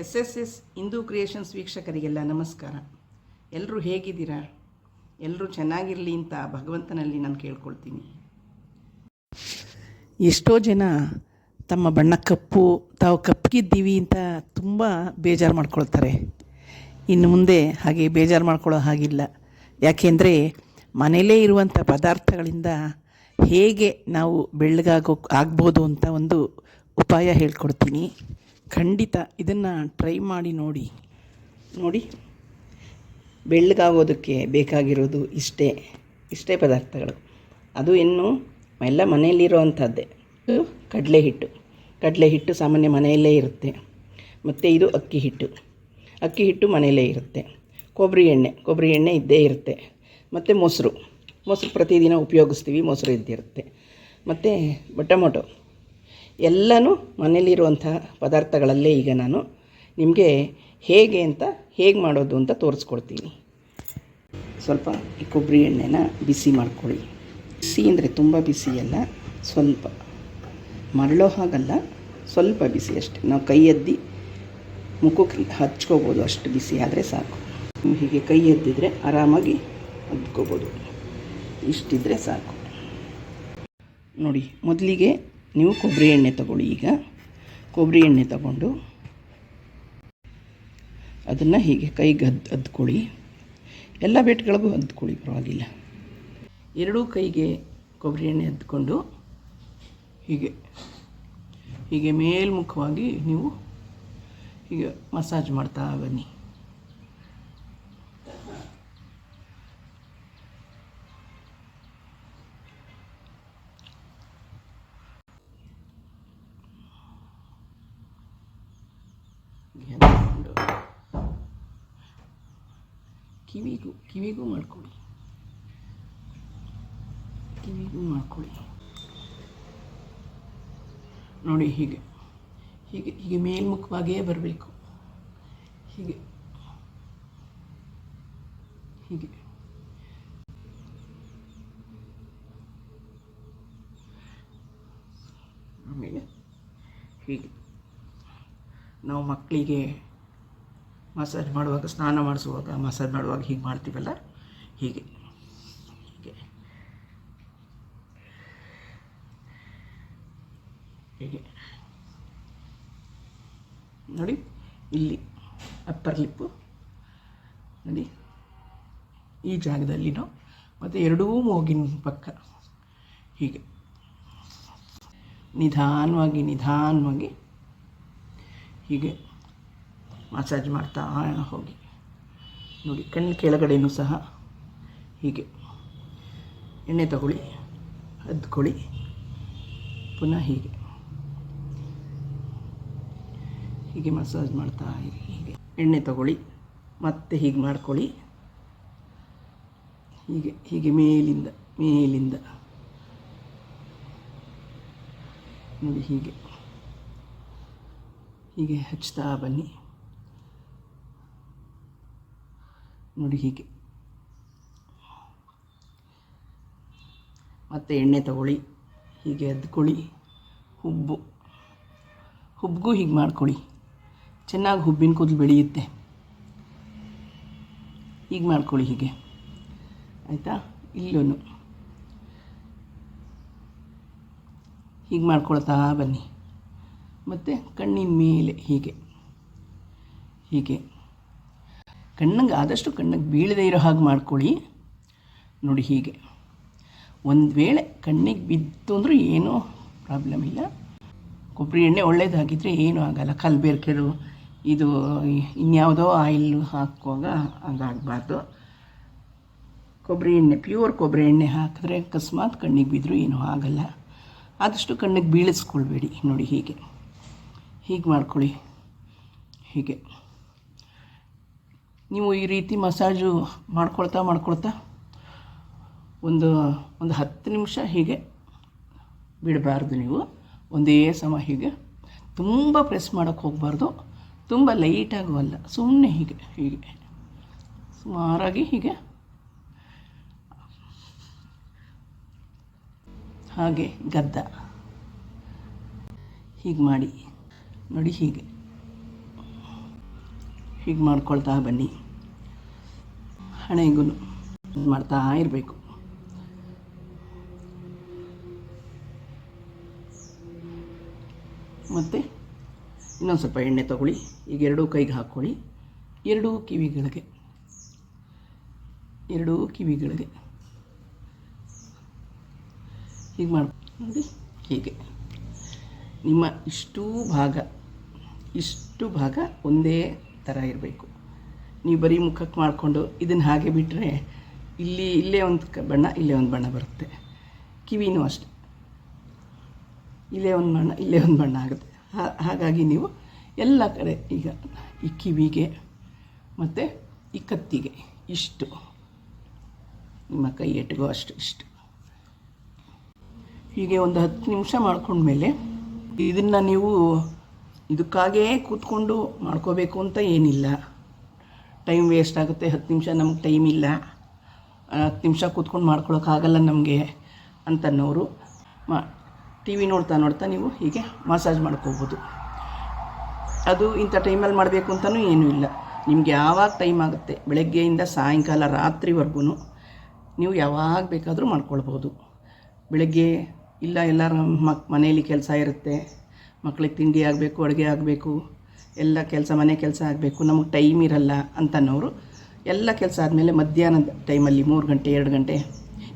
S S S Hindu creations ವೀಕ್ಷಕರಿಗೆಲ್ಲ ನಮಸ್ಕಾರ. ಎಲ್ಲರೂ ಹೇಗಿದ್ದೀರಾ? ಎಲ್ಲರೂ ಚೆನ್ನಾಗಿರಲಿ ಅಂತ ಭಗವಂತನಲ್ಲಿ ನಾನು ಕೇಳ್ಕೊಳ್ತೀನಿ. ಎಷ್ಟೋ ಜನ ತಮ್ಮ ಬಣ್ಣ ಕಪ್ಪು, ತಾವು ಕಪ್ಪಗಿದ್ದೀವಿ ಅಂತ ತುಂಬ ಬೇಜಾರು ಮಾಡ್ಕೊಳ್ತಾರೆ. ಇನ್ನು ಮುಂದೆ ಹಾಗೆ ಬೇಜಾರು ಮಾಡ್ಕೊಳ್ಳೋ ಹಾಗಿಲ್ಲ. ಯಾಕೆಂದರೆ ಮನೆಯಲ್ಲೇ ಇರುವಂಥ ಪದಾರ್ಥಗಳಿಂದ ಹೇಗೆ ನಾವು ಬೆಳ್ಳಗಾಗೋ ಆಗ್ಬೋದು ಅಂತ ಒಂದು ಉಪಾಯ ಹೇಳ್ಕೊಡ್ತೀನಿ. ಖಂಡಿತ ಇದನ್ನು ಟ್ರೈ ಮಾಡಿ ನೋಡಿ. ನೋಡಿ. ಬೆಳ್ಳಗಾಗೋದಕ್ಕೆ ಬೇಕಾಗಿರೋದು ಇಷ್ಟೇ ಇಷ್ಟೇ ಪದಾರ್ಥಗಳು. ಅದು ಇನ್ನು ಎಲ್ಲ ಮನೆಯಲ್ಲಿರುವಂಥದ್ದೇ. ಕಡಲೆ ಹಿಟ್ಟು. ಕಡಲೆ ಹಿಟ್ಟು ಸಾಮಾನ್ಯ ಮನೆಯಲ್ಲೇ ಇರುತ್ತೆ. ಮತ್ತು ಇದು ಅಕ್ಕಿ ಹಿಟ್ಟು. ಅಕ್ಕಿ ಹಿಟ್ಟು ಮನೆಯಲ್ಲೇ ಇರುತ್ತೆ. ಕೊಬ್ಬರಿ ಎಣ್ಣೆ ಕೊಬ್ಬರಿ ಎಣ್ಣೆ ಇದ್ದೇ ಇರುತ್ತೆ. ಮತ್ತು ಮೊಸರು. ಮೊಸರು ಪ್ರತಿದಿನ ಉಪಯೋಗಿಸ್ತೀವಿ, ಮೊಸರು ಇದ್ದಿರುತ್ತೆ. ಮತ್ತು ಟೊಮೊಟೊ ಎಲ್ಲನೂ ಮನೇಲಿರುವಂಥ ಪದಾರ್ಥಗಳಲ್ಲೇ ಈಗ ನಾನು ನಿಮಗೆ ಹೇಗೆ ಅಂತ ಹೇಗೆ ಮಾಡೋದು ಅಂತ ತೋರಿಸ್ಕೊಡ್ತೀನಿ. ಸ್ವಲ್ಪ ಈ ಕೊಬ್ಬರಿ ಎಣ್ಣೆನ ಬಿಸಿ ಮಾಡ್ಕೊಳ್ಳಿ. ಬಿಸಿ ಅಂದರೆ ತುಂಬ ಬಿಸಿ ಅಲ್ಲ, ಸ್ವಲ್ಪ. ಮರಳೋ ಹಾಗಲ್ಲ, ಸ್ವಲ್ಪ ಬಿಸಿ ಅಷ್ಟೆ. ನಾವು ಕೈ ಎದ್ದಿ ಮುಖಕ್ಕೆ ಹಚ್ಕೋಬೋದು, ಅಷ್ಟು ಬಿಸಿ ಆದರೆ ಸಾಕು. ಹೀಗೆ ಕೈ ಎದ್ದಿದ್ರೆ ಆರಾಮಾಗಿ ಹದ್ಕೋಬೋದು ಇಷ್ಟಿದ್ರೆ ಸಾಕು. ನೋಡಿ, ಮೊದಲಿಗೆ ನೀವು ಕೊಬ್ಬರಿ ಎಣ್ಣೆ ತಗೊಳ್ಳಿ ಈಗ. ಕೊಬ್ಬರಿ ಎಣ್ಣೆ ತಗೊಂಡು ಅದನ್ನು ಹೀಗೆ ಕೈಗೆ ಅದ್ ಹದ್ಕೊಳ್ಳಿ ಎಲ್ಲ ಬೆಟ್ಗಳಿಗೂ ಹದ್ಕೊಳ್ಳಿ ಪರವಾಗಿಲ್ಲ. ಎರಡೂ ಕೈಗೆ ಕೊಬ್ಬರಿ ಎಣ್ಣೆ ಅದ್ಕೊಂಡು ಹೀಗೆ ಹೀಗೆ ಮೇಲ್ಮುಖವಾಗಿ ನೀವು ಹೀಗೆ ಮಸಾಜ್ ಮಾಡ್ತಾ ಬನ್ನಿ ಹೀಗೆ ಮಾಡ್ಕೊಂಡು ಕಿವಿಗೂ ಮಾಡಿಕೊಡಿ ಕಿವಿಗೂ ಮಾಡ್ಕೊಳ್ಳಿ. ನೋಡಿ ಹೀಗೆ. ಹೀಗೆ ಹೀಗೆ ಮೇಲ್ಮುಖವಾಗಿಯೇ ಬರಬೇಕು. ಹೀಗೆ. ಹೀಗೆ. ಆಮೇಲೆ ಹೀಗೆ. ನಾವು ಮಕ್ಕಳಿಗೆ ಮಸಾಜ್ ಮಾಡುವಾಗ, ಸ್ನಾನ ಮಾಡಿಸುವಾಗ, ಮಸಾಜ್ ಮಾಡುವಾಗ ಹೀಗೆ ಮಾಡ್ತೀವಲ್ಲ? ಹೀಗೆ. ಹೀಗೆ. ಹೀಗೆ. ನೋಡಿ, ಇಲ್ಲಿ ಅಪ್ಪರ್ ಲಿಪ್ಪು ನೋಡಿ, ಈ ಜಾಗದಲ್ಲಿ ನಾವು ಮತ್ತು ಎರಡೂ ಮೂಗಿನ ಪಕ್ಕ. ಹೀಗೆ. ನಿಧಾನವಾಗಿ ನಿಧಾನವಾಗಿ. ಹೀಗೆ. ಮಸಾಜ್ ಮಾಡ್ತಾ ಹೋಗಿ. ನೋಡಿ, ಕಣ್ಣು ಕೆಳಗಡೆಯೂ ಸಹ ಹೀಗೆ. ಎಣ್ಣೆ ತಗೊಳ್ಳಿ, ಅದ್ಕೊಳ್ಳಿ, ಪುನಃ ಹೀಗೆ. ಹೀಗೆ ಮಸಾಜ್ ಮಾಡ್ತಾ ಇರಿ, ಹೀಗೆ. ಎಣ್ಣೆ ತಗೊಳ್ಳಿ, ಮತ್ತೆ ಹೀಗೆ ಮಾಡ್ಕೊಳ್ಳಿ. ಹೀಗೆ ಹೀಗೆ ಮೇಲಿಂದ ಮೇಲಿಂದ. ನೋಡಿ, ಹೀಗೆ. ಹೀಗೆ ಹಚ್ತಾ ಬನ್ನಿ. ನೋಡಿ ಹೀಗೆ. ಮತ್ತು ಎಣ್ಣೆ ತಗೊಳ್ಳಿ, ಹೀಗೆ ಎದ್ಕೊಳ್ಳಿ ಹುಬ್ಬು ಹುಬ್ಬಿಗೂ ಹೀಗೆ ಮಾಡ್ಕೊಳ್ಳಿ. ಚೆನ್ನಾಗಿ ಹುಬ್ಬಿನ ಕೂದಲು ಬೆಳೆಯುತ್ತೆ. ಹೀಗೆ ಮಾಡ್ಕೊಳ್ಳಿ ಹೀಗೆ. ಆಯಿತಾ? ಇಲ್ಲೂ ಹೀಗೆ ಮಾಡ್ಕೊಳ್ತಾ ಬನ್ನಿ. ಮತ್ತು ಕಣ್ಣಿನ ಮೇಲೆ ಹೀಗೆ. ಹೀಗೆ. ಕಣ್ಣಿಗೆ ಆದಷ್ಟು ಕಣ್ಣಿಗೆ ಬೀಳದೇ ಇರೋ ಹಾಗೆ ಮಾಡ್ಕೊಳ್ಳಿ. ನೋಡಿ ಹೀಗೆ. ಒಂದು ವೇಳೆ ಕಣ್ಣಿಗೆ ಬಿದ್ದು ಅಂದರೂ ಏನೂ ಪ್ರಾಬ್ಲಮ್ ಇಲ್ಲ. ಕೊಬ್ಬರಿ ಎಣ್ಣೆ ಒಳ್ಳೇದಾಗಿದ್ದರೆ ಏನೂ ಆಗಲ್ಲ. ಕಲ್ಬೇರ್ಕೆದು ಇದು ಇನ್ಯಾವುದೋ ಆಯಿಲ್ ಹಾಕುವಾಗ ಅದಾಗಬಾರ್ದು ಕೊಬ್ಬರಿ ಎಣ್ಣೆ, ಪ್ಯೂರ್ ಕೊಬ್ಬರಿ ಎಣ್ಣೆ ಹಾಕಿದ್ರೆ ಅಕಸ್ಮಾತ್ ಕಣ್ಣಿಗೆ ಬಿದ್ದರೂ ಏನೂ ಆಗಲ್ಲ. ಆದಷ್ಟು ಕಣ್ಣಿಗೆ ಬೀಳಿಸ್ಕೊಳ್ಬೇಡಿ. ನೋಡಿ ಹೀಗೆ. ಹೀಗೆ ಮಾಡ್ಕೊಳ್ಳಿ. ಹೀಗೆ. ನೀವು ಈ ರೀತಿ ಮಸಾಜು ಮಾಡ್ಕೊಳ್ತಾ ಮಾಡ್ಕೊಳ್ತಾ ಒಂದು ಒಂದು ಹತ್ತು ನಿಮಿಷ ಹೀಗೆ ಬಿಡಬಾರ್ದು ನೀವು. ಒಂದೇ ಸಮ ಹೀಗೆ. ತುಂಬ ಪ್ರೆಸ್ ಮಾಡೋಕ್ಕೆ ಹೋಗಬಾರ್ದು. ತುಂಬ ಲೈಟಾಗೂ ಅಲ್ಲ. ಸುಮ್ಮನೆ ಹೀಗೆ ಹೀಗೆ. ಸುಮಾರಾಗಿ ಹೀಗೆ. ಹಾಗೆ ಗದ್ದ. ಹೀಗೆ ಮಾಡಿ. ನೋಡಿ ಹೀಗೆ. ಹೀಗೆ ಮಾಡ್ಕೊಳ್ತಾ ಬನ್ನಿ. ಹಣೆಗೂ ಮಾಡ್ತಾ ಇರಬೇಕು. ಮತ್ತು ಇನ್ನೊಂದು ಸ್ವಲ್ಪ ಎಣ್ಣೆ ತಗೊಳ್ಳಿ, ಈಗ ಎರಡೂ ಕೈಗೆ ಹಾಕ್ಕೊಳ್ಳಿ. ಎರಡೂ ಕಿವಿಗಳಿಗೆ ಎರಡೂ ಕಿವಿಗಳಿಗೆ. ಹೀಗೆ ಮಾಡಿ ಹೀಗೆ. ನಿಮ್ಮ ಇಷ್ಟೂ ಭಾಗ, ಇಷ್ಟು ಭಾಗ ಒಂದೇ ಥರ ಇರಬೇಕು. ನೀವು ಬರೀ ಮುಖಕ್ಕೆ ಮಾಡಿಕೊಂಡು ಇದನ್ನು ಹಾಗೆ ಬಿಟ್ಟರೆ ಇಲ್ಲಿ, ಇಲ್ಲೇ ಒಂದು ಬಣ್ಣ, ಇಲ್ಲೇ ಒಂದು ಬಣ್ಣ ಬರುತ್ತೆ. ಕಿವಿನೂ ಅಷ್ಟೆ. ಇಲ್ಲೇ ಒಂದು ಬಣ್ಣ, ಇಲ್ಲೇ ಒಂದು ಬಣ್ಣ ಆಗುತ್ತೆ. ಹಾಗಾಗಿ ನೀವು ಎಲ್ಲ ಕಡೆ ಈಗ ಈ ಕಿವಿಗೆ ಮತ್ತು ಈ ಕತ್ತಿಗೆ ಇಷ್ಟು. ನಿಮ್ಮ ಕೈ ಎಟ್ಗೋ ಅಷ್ಟು, ಇಷ್ಟು. ಹೀಗೆ ಒಂದು ಹತ್ತು ನಿಮಿಷ ಮಾಡ್ಕೊಂಡ್ಮೇಲೆ ಇದನ್ನು ನೀವು ಇದಕ್ಕಾಗೇ ಕೂತ್ಕೊಂಡು ಮಾಡ್ಕೋಬೇಕು ಅಂತ ಏನಿಲ್ಲ. ಟೈಮ್ ವೇಸ್ಟ್ ಆಗುತ್ತೆ, ಹತ್ತು ನಿಮಿಷ ನಮ್ಗೆ ಟೈಮ್ ಇಲ್ಲ. ಹತ್ತು ನಿಮಿಷ ಕೂತ್ಕೊಂಡು ಮಾಡ್ಕೊಳೋಕ್ಕಾಗಲ್ಲ ನಮಗೆ ಅಂತನ್ನೋರು. ಮಾ ಟಿ ವಿ ನೋಡ್ತಾ ನೋಡ್ತಾ ನೀವು ಹೀಗೆ ಮಸಾಜ್ ಮಾಡ್ಕೋಬೋದು. ಅದು ಇಂಥ ಟೈಮಲ್ಲಿ ಮಾಡಬೇಕು ಅಂತಲೂ ಏನೂ ಇಲ್ಲ. ನಿಮ್ಗೆ ಯಾವಾಗ ಟೈಮ್ ಆಗುತ್ತೆ, ಬೆಳಗ್ಗೆಯಿಂದ ಸಾಯಂಕಾಲ ರಾತ್ರಿವರೆಗೂ ನೀವು ಯಾವಾಗ ಬೇಕಾದರೂ ಮಾಡ್ಕೊಳ್ಬೋದು. ಬೆಳಗ್ಗೆ ಇಲ್ಲ, ಎಲ್ಲರ ಮಕ್ ಮನೆಯಲ್ಲಿ ಕೆಲಸ ಇರುತ್ತೆ. ಮಕ್ಳಿಗೆ ತಿಂಡಿ ಆಗಬೇಕು, ಅಡುಗೆ ಆಗಬೇಕು ಎಲ್ಲ ಕೆಲಸ, ಮನೆ ಕೆಲಸ ಆಗಬೇಕು, ನಮಗೆ ಟೈಮ್ ಇರಲ್ಲ ಅಂತನ್ನೋರು ಎಲ್ಲ ಕೆಲಸ ಆದಮೇಲೆ ಮಧ್ಯಾಹ್ನದ ಟೈಮಲ್ಲಿ ಮೂರು ಗಂಟೆ, ಎರಡು ಗಂಟೆ,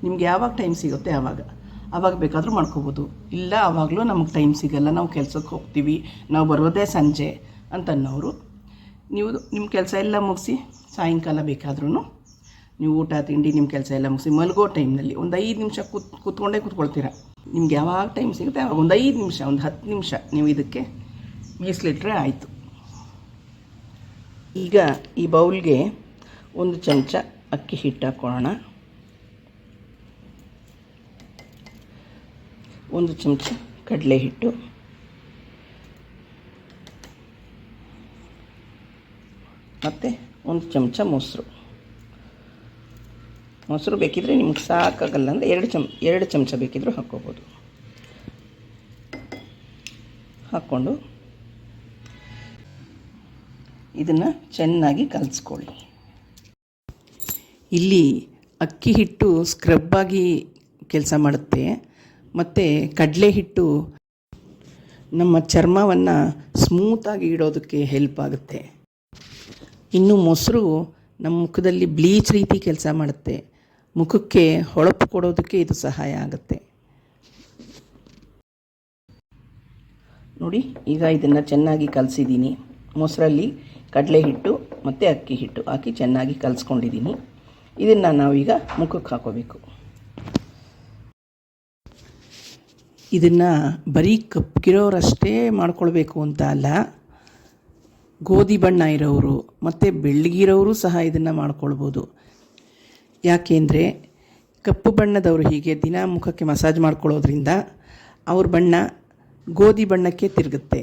ನಿಮ್ಗೆ ಯಾವಾಗ ಟೈಮ್ ಸಿಗುತ್ತೆ ಆವಾಗ ಆವಾಗ ಬೇಕಾದರೂ ಮಾಡ್ಕೋಬೋದು. ಇಲ್ಲ ಆವಾಗಲೂ ನಮಗೆ ಟೈಮ್ ಸಿಗಲ್ಲ, ನಾವು ಕೆಲಸಕ್ಕೆ ಹೋಗ್ತೀವಿ, ನಾವು ಬರೋದೇ ಸಂಜೆ ಅಂತನ್ನೋರು ನೀವು ನಿಮ್ಮ ಕೆಲಸ ಎಲ್ಲ ಮುಗಿಸಿ ಸಾಯಂಕಾಲ ಬೇಕಾದ್ರೂ ನೀವು ಊಟ, ತಿಂಡಿ ನಿಮ್ಮ ಕೆಲಸ ಎಲ್ಲ ಮುಗಿಸಿ ಮಲಗೋ ಟೈಮ್ನಲ್ಲಿ ಒಂದು ಐದು ನಿಮಿಷ ಕೂತ್, ಕೂತ್ಕೊಂಡೇ ಕೂತ್ಕೊಳ್ತೀರ. ನಿಮ್ಗೆ ಯಾವಾಗ ಟೈಮ್ ಸಿಗುತ್ತೆ ಆವಾಗ ಒಂದು ಐದು ನಿಮಿಷ, ಒಂದು ಹತ್ತು ನಿಮಿಷ ನೀವು ಇದಕ್ಕೆ ಮೀಸಲಿಟ್ರೆ ಆಯಿತು. ಈಗ ಈ ಬೌಲ್ಗೆ ಒಂದು ಚಮಚ ಅಕ್ಕಿ ಹಿಟ್ಟು ಹಾಕ್ಕೊಳ್ಳೋಣ ಒಂದು ಚಮಚ ಕಡಲೆ ಹಿಟ್ಟು. ಮತ್ತು ಒಂದು ಚಮಚ ಮೊಸರು. ಮೊಸರು ಬೇಕಿದ್ರೆ ನಿಮ್ಗೆ ಸಾಕಾಗಲ್ಲ ಅಂದರೆ ಎರಡು ಚಮ್, ಎರಡು ಚಮಚ ಬೇಕಿದ್ದರೂ ಹಾಕ್ಕೋಬೋದು. ಹಾಕ್ಕೊಂಡು ಇದನ್ನು ಚೆನ್ನಾಗಿ ಕಲಿಸ್ಕೊಳ್ಳಿ. ಇಲ್ಲಿ ಅಕ್ಕಿ ಹಿಟ್ಟು ಸ್ಕ್ರಬ್ಬಾಗಿ ಕೆಲಸ ಮಾಡುತ್ತೆ. ಮತ್ತು ಕಡಲೆ ಹಿಟ್ಟು ನಮ್ಮ ಚರ್ಮವನ್ನು ಸ್ಮೂತಾಗಿ ಇಡೋದಕ್ಕೆ ಹೆಲ್ಪ್ ಆಗುತ್ತೆ. ಇನ್ನು ಮೊಸರು ನಮ್ಮ ಮುಖದಲ್ಲಿ ಬ್ಲೀಚ್ ರೀತಿ ಕೆಲಸ ಮಾಡುತ್ತೆ. ಮುಖಕ್ಕೆ ಹೊಳಪು ಕೊಡೋದಕ್ಕೆ ಇದು ಸಹಾಯ ಆಗುತ್ತೆ. ನೋಡಿ, ಈಗ ಇದನ್ನು ಚೆನ್ನಾಗಿ ಕಲಸಿದ್ದೀನಿ. ಮೊಸರಲ್ಲಿ ಕಡಲೆ ಹಿಟ್ಟು ಮತ್ತು ಅಕ್ಕಿ ಹಿಟ್ಟು ಹಾಕಿ ಚೆನ್ನಾಗಿ ಕಲಸ್ಕೊಂಡಿದ್ದೀನಿ. ಇದನ್ನು ನಾವೀಗ ಮುಖಕ್ಕೆ ಹಾಕೋಬೇಕು. ಇದನ್ನು ಬರೀ ಕಪ್ಪಗಿರೋರಷ್ಟೇ ಮಾಡ್ಕೊಳ್ಬೇಕು ಅಂತ ಅಲ್ಲ, ಗೋಧಿ ಬಣ್ಣ ಇರೋರು ಮತ್ತು ಬೆಳ್ಳಗಿರೋರು ಸಹ ಇದನ್ನು ಮಾಡ್ಕೊಳ್ಬೋದು. ಯಾಕೆಂದರೆ ಕಪ್ಪು ಬಣ್ಣದವರು ಹೀಗೆ ದಿನ ಮುಖಕ್ಕೆ ಮಸಾಜ್ ಮಾಡ್ಕೊಳ್ಳೋದ್ರಿಂದ ಅವ್ರ ಬಣ್ಣ ಗೋಧಿ ಬಣ್ಣಕ್ಕೆ ತಿರುಗುತ್ತೆ.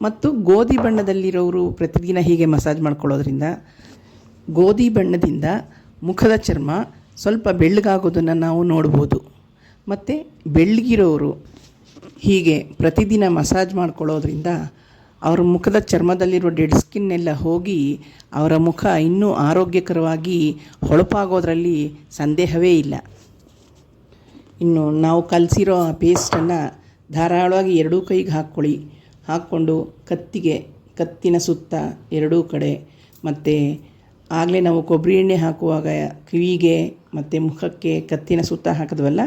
ಮತ್ತು ಗೋಧಿ ಬಣ್ಣದಲ್ಲಿರೋರು ಪ್ರತಿದಿನ ಹೀಗೆ ಮಸಾಜ್ ಮಾಡ್ಕೊಳ್ಳೋದ್ರಿಂದ ಗೋಧಿ ಬಣ್ಣದಿಂದ ಮುಖದ ಚರ್ಮ ಸ್ವಲ್ಪ ಬೆಳ್ಳಗಾಗೋದನ್ನು ನಾವು ನೋಡ್ಬೋದು. ಮತ್ತು ಬೆಳ್ಳಗಿರೋರು ಹೀಗೆ ಪ್ರತಿದಿನ ಮಸಾಜ್ ಮಾಡ್ಕೊಳ್ಳೋದ್ರಿಂದ ಅವರ ಮುಖದ ಚರ್ಮದಲ್ಲಿರೋ ಡೆಡ್ ಸ್ಕಿನ್ ಎಲ್ಲ ಹೋಗಿ ಅವರ ಮುಖ ಇನ್ನೂ ಆರೋಗ್ಯಕರವಾಗಿ ಹೊಳಪಾಗೋದ್ರಲ್ಲಿ ಸಂದೇಹವೇ ಇಲ್ಲ. ಇನ್ನು ನಾವು ಕಲಸಿರೋ ಆ ಪೇಸ್ಟನ್ನು ಧಾರಾಳವಾಗಿ ಎರಡೂ ಕೈಗೆ ಹಾಕ್ಕೊಳ್ಳಿ. ಹಾಕ್ಕೊಂಡು ಕತ್ತಿಗೆ, ಕತ್ತಿನ ಸುತ್ತ ಎರಡೂ ಕಡೆ. ಮತ್ತು ಆಗಲೇ ನಾವು ಕೊಬ್ಬರಿ ಎಣ್ಣೆ ಹಾಕುವಾಗ ಕಿವಿಗೆ ಮತ್ತು ಮುಖಕ್ಕೆ ಕತ್ತಿನ ಸುತ್ತ ಹಾಕಿದ್ವಲ್ಲ,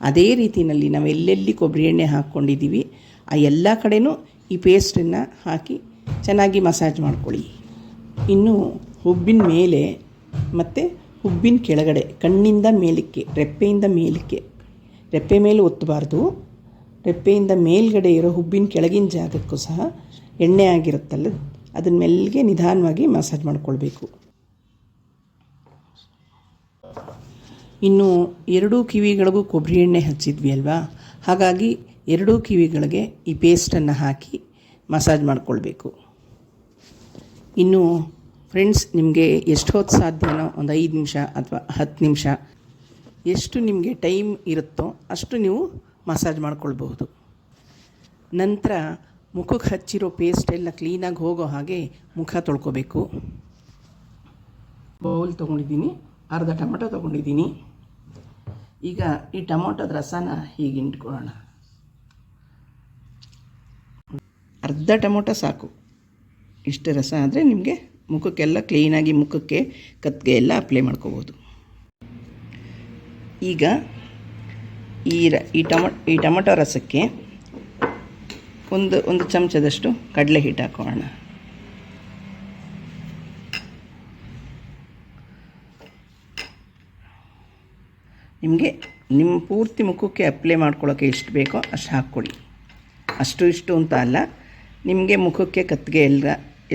ಅದೇ ರೀತಿಯಲ್ಲಿ ನಾವು ಎಲ್ಲೆಲ್ಲಿ ಕೊಬ್ಬರಿ ಎಣ್ಣೆ ಹಾಕ್ಕೊಂಡಿದ್ದೀವಿ, ಆ ಎಲ್ಲ ಕಡೆಯೂ ಈ ಪೇಸ್ಟನ್ನು ಹಾಕಿ ಚೆನ್ನಾಗಿ ಮಸಾಜ್ ಮಾಡ್ಕೊಳ್ಳಿ. ಇನ್ನು ಹುಬ್ಬಿನ ಮೇಲೆ ಮತ್ತು ಹುಬ್ಬಿನ ಕೆಳಗಡೆ, ಕಣ್ಣಿಂದ ಮೇಲಕ್ಕೆ, ರೆಪ್ಪೆಯಿಂದ ಮೇಲಕ್ಕೆ, ರೆಪ್ಪೆ ಮೇಲೆ ಒತ್ತಬಾರ್ದು. ರೆಪ್ಪೆಯಿಂದ ಮೇಲ್ಗಡೆ ಇರೋ ಹುಬ್ಬಿನ ಕೆಳಗಿನ ಜಾಗಕ್ಕೂ ಸಹ ಎಣ್ಣೆ ಆಗಿರುತ್ತಲ್ಲ, ಅದನ್ನ ಮೆಲ್ಲಿಗೆ ನಿಧಾನವಾಗಿ ಮಸಾಜ್ ಮಾಡಿಕೊಳ್ಬೇಕು. ಇನ್ನು ಎರಡೂ ಕಿವಿಗಳಿಗೂ ಕೊಬ್ಬರಿ ಎಣ್ಣೆ ಹಚ್ಚಿದ್ವಿ ಅಲ್ವಾ? ಹಾಗಾಗಿ ಎರಡೂ ಕಿವಿಗಳಿಗೆ ಈ ಪೇಸ್ಟನ್ನು ಹಾಕಿ ಮಸಾಜ್ ಮಾಡಿಕೊಳ್ಬೇಕು. ಇನ್ನು ಫ್ರೆಂಡ್ಸ್ ನಿಮಗೆ ಎಷ್ಟು ಹೊತ್ತು ಸಾಧ್ಯನೋ ಒಂದು ಐದು ನಿಮಿಷ ಅಥವಾ ಹತ್ತು ನಿಮಿಷ, ಎಷ್ಟು ನಿಮಗೆ ಟೈಮ್ ಇರುತ್ತೋ ಅಷ್ಟು ನೀವು ಮಸಾಜ್ ಮಾಡ್ಕೊಳ್ಬಹುದು. ನಂತರ ಮುಖಕ್ಕೆ ಹಚ್ಚಿರೋ ಪೇಸ್ಟ್ ಎಲ್ಲ ಕ್ಲೀನಾಗಿ ಹೋಗೋ ಹಾಗೆ ಮುಖ ತೊಳ್ಕೊಬೇಕು. ಬೌಲ್ ತೊಗೊಂಡಿದ್ದೀನಿ, ಅರ್ಧ ಟೊಮೊಟೊ ತೊಗೊಂಡಿದ್ದೀನಿ. ಈಗ ಈ ಟೊಮೊಟೊದ ರಸನ ಹೀಗೆ ಇಟ್ಕೊಳ್ಳೋಣ ಅರ್ಧ ಟೊಮೊಟೊ ಸಾಕು. ಇಷ್ಟು ರಸ ಆದರೆ ನಿಮಗೆ ಮುಖಕ್ಕೆಲ್ಲ ಕ್ಲೀನಾಗಿ ಮುಖಕ್ಕೆ ಕತ್ತಿಗೆ ಎಲ್ಲ ಅಪ್ಲೈ ಮಾಡ್ಕೋಬೋದು. ಈಗ ಈ ರ, ಈ ಟೊಮೊ, ಈ ಟೊಮೊಟೊ ರಸಕ್ಕೆ ಒಂದು ಒಂದು ಚಮಚದಷ್ಟು ಕಡಲೆ ಹಿಟ್ಟು ಹಾಕೋಣ. ನಿಮಗೆ ನಿಮ್ಮ ಪೂರ್ತಿ ಮುಖಕ್ಕೆ ಅಪ್ಲೈ ಮಾಡ್ಕೊಳ್ಳೋಕ್ಕೆ ಎಷ್ಟು ಬೇಕೋ ಅಷ್ಟು ಹಾಕ್ಕೊಳ್ಳಿ ಅಷ್ಟು ಇಷ್ಟು ಅಂತ ಅಲ್ಲ, ನಿಮಗೆ ಮುಖಕ್ಕೆ ಕತ್ತಿಗೆ ಎಲ್ಲ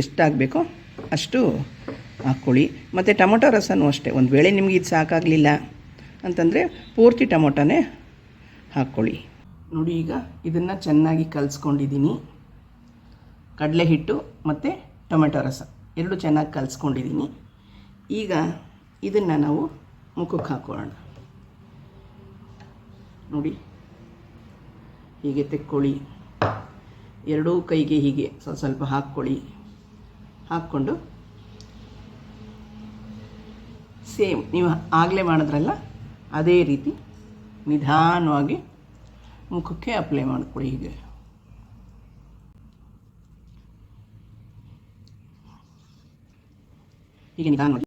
ಎಷ್ಟಾಗಬೇಕೋ ಅಷ್ಟು ಹಾಕ್ಕೊಳ್ಳಿ. ಮತ್ತು ಟೊಮೊಟೊ ರಸನೂ ಅಷ್ಟೇ, ಒಂದು ವೇಳೆ ನಿಮಗೆ ಇದು ಸಾಕಾಗಲಿಲ್ಲ ಅಂತಂದರೆ ಪೂರ್ತಿ ಟೊಮೊಟೊನೇ ಹಾಕ್ಕೊಳ್ಳಿ ನೋಡಿ ಈಗ ಇದನ್ನು ಚೆನ್ನಾಗಿ ಕಲಿಸ್ಕೊಂಡಿದ್ದೀನಿ. ಕಡಲೆ ಹಿಟ್ಟು ಮತ್ತು ಟೊಮೆಟೊ ರಸ, ಎರಡು ಚೆನ್ನಾಗಿ ಕಲಿಸ್ಕೊಂಡಿದ್ದೀನಿ. ಈಗ ಇದನ್ನು ನಾವು ಮುಖಕ್ಕೆ ಹಾಕ್ಕೊಳ್ಳೋಣ ನೋಡಿ, ಹೀಗೆ ತೆಕ್ಕೊಳ್ಳಿ. ಎರಡೂ ಕೈಗೆ ಹೀಗೆ ಸ್ವಲ್ಪ ಸ್ವಲ್ಪ ಹಾಕ್ಕೊಳ್ಳಿ ಹಾಕ್ಕೊಂಡು ಸೇಮ್, ನೀವು ಆಗಲೇ ಮಾಡಿದ್ರಲ್ಲ, ಅದೇ ರೀತಿ ನಿಧಾನವಾಗಿ ಮುಖಕ್ಕೆ ಅಪ್ಲೈ ಮಾಡ್ಕೊಳ್ಳಿ ಹೀಗೆ. ಹೀಗೆ ನಿಧಾನವಾಗಿ.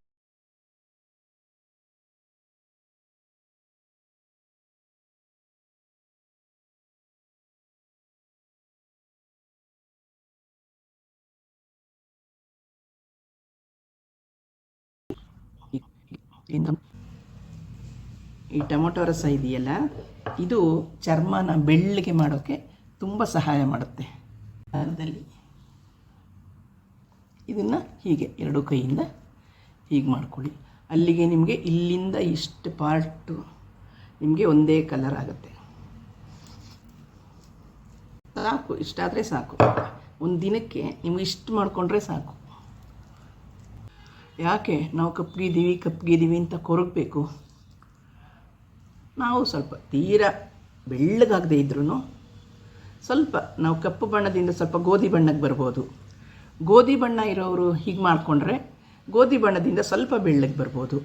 ಇನ್ನು ಈ ಟೊಮೊಟೊ ರಸ ಇದೆಯಲ್ಲ, ಇದು ಚರ್ಮನ ಬೆಳ್ಳಗೆ ಮಾಡೋಕ್ಕೆ ತುಂಬ ಸಹಾಯ ಮಾಡುತ್ತೆ. ಅದರಲ್ಲಿ ಇದನ್ನು ಹೀಗೆ ಎರಡು ಕೈಯಿಂದ ಹೀಗೆ ಮಾಡ್ಕೊಳ್ಳಿ. ಅಲ್ಲಿಗೆ ನಿಮಗೆ ಇಲ್ಲಿಂದ ಇಷ್ಟು ಪಾರ್ಟು ನಿಮಗೆ ಒಂದೇ ಕಲರ್ ಆಗುತ್ತೆ. ಸಾಕು ಇಷ್ಟಾದರೆ ಸಾಕು. ಒಂದು ದಿನಕ್ಕೆ ನೀವು ಇಷ್ಟು ಮಾಡಿಕೊಂಡ್ರೆ ಸಾಕು. ಯಾಕೆ ನಾವು ಕಪ್ಪಗಿದ್ದೀವಿ ಕಪ್ಪಗಿದ್ದೀವಿ ಅಂತ ಕೊರಗಬೇಕು? ನಾವು ಸ್ವಲ್ಪ ತೀರ ಬೆಳ್ಳಗಾಗದೇ ಇದ್ರೂ ಸ್ವಲ್ಪ ನಾವು ಕಪ್ಪು ಬಣ್ಣದಿಂದ ಸ್ವಲ್ಪ ಗೋಧಿ ಬಣ್ಣಕ್ಕೆ ಬರ್ಬೋದು. ಗೋಧಿ ಬಣ್ಣ ಇರೋರು ಹೀಗೆ ಮಾಡಿಕೊಂಡ್ರೆ ಗೋಧಿ ಬಣ್ಣದಿಂದ ಸ್ವಲ್ಪ ಬೆಳ್ಳಗೆ ಬರ್ಬೋದು.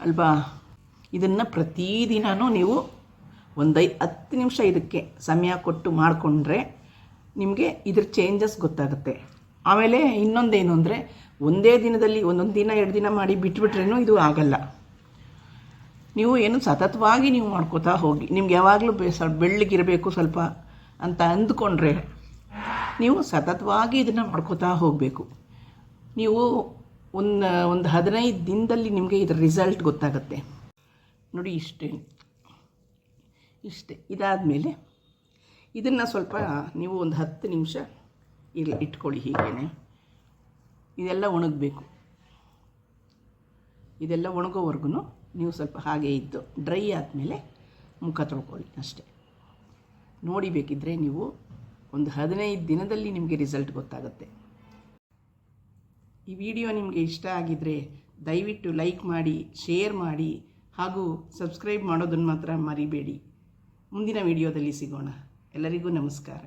ಅಲ್ವಾ? ಇದನ್ನು ಪ್ರತಿದಿನವೂ ನೀವು ಒಂದೈ ಹತ್ತು ನಿಮಿಷ ಇದಕ್ಕೆ ಸಮಯ ಕೊಟ್ಟು ಮಾಡಿಕೊಂಡ್ರೆ ನಿಮಗೆ ಇದ್ರ ಚೇಂಜಸ್ ಗೊತ್ತಾಗುತ್ತೆ. ಆಮೇಲೆ ಇನ್ನೊಂದೇನು ಅಂದರೆ ಒಂದೇ ದಿನದಲ್ಲಿ ಒಂದೊಂದು ದಿನ, ಎರಡು ದಿನ ಮಾಡಿ ಬಿಟ್ಬಿಟ್ರೇನು ಇದು ಆಗಲ್ಲ. ನೀವು ಏನು ಸತತವಾಗಿ ನೀವು ಮಾಡ್ಕೋತಾ ಹೋಗಿ, ನಿಮ್ಗೆ ಯಾವಾಗಲೂ ಬೆ ಸ್ವಲ್ಪ ಬೆಳ್ಳಗಿರಬೇಕು ಸ್ವಲ್ಪ ಅಂತ ಅಂದ್ಕೊಂಡ್ರೆ ನೀವು ಸತತವಾಗಿ ಇದನ್ನು ಮಾಡ್ಕೋತಾ ಹೋಗಬೇಕು. ನೀವು ಒಂದು ಒಂದು ಹದಿನೈದು ದಿನದಲ್ಲಿ ನಿಮಗೆ ಇದರ ರಿಸಲ್ಟ್ ಗೊತ್ತಾಗುತ್ತೆ. ನೋಡಿ ಇಷ್ಟೇ ಇಷ್ಟೇ. ಇದಾದ ಮೇಲೆ ಇದನ್ನು ಸ್ವಲ್ಪ ನೀವು ಒಂದು ಹತ್ತು ನಿಮಿಷ ಇಲ್ಲಿ ಇಟ್ಕೊಳ್ಳಿ ಹೀಗೇನೆ. ಇದೆಲ್ಲ ಒಣಗಬೇಕು. ಇದೆಲ್ಲ ಒಣಗೋವರೆಗೂ ನೀವು ಸ್ವಲ್ಪ ಹಾಗೆ ಇದ್ದು ಡ್ರೈ ಆದಮೇಲೆ ಮುಖ ತೊಳ್ಕೊಳ್ಳಿ ಅಷ್ಟೇ. ನೋಡಿಬೇಕಿದ್ರೆ ನೀವು ಒಂದು ಹದಿನೈದು ದಿನದಲ್ಲಿ ನಿಮಗೆ ರಿಸಲ್ಟ್ ಗೊತ್ತಾಗುತ್ತೆ. ಈ ವಿಡಿಯೋ ನಿಮಗೆ ಇಷ್ಟ ಆಗಿದ್ದರೆ ದಯವಿಟ್ಟು ಲೈಕ್ ಮಾಡಿ ಶೇರ್ ಮಾಡಿ ಹಾಗೂ ಸಬ್ಸ್ಕ್ರೈಬ್ ಮಾಡೋದನ್ನು ಮಾತ್ರ ಮರಿಬೇಡಿ. ಮುಂದಿನ ವಿಡಿಯೋದಲ್ಲಿ ಸಿಗೋಣ. ಎಲ್ಲರಿಗೂ ನಮಸ್ಕಾರ.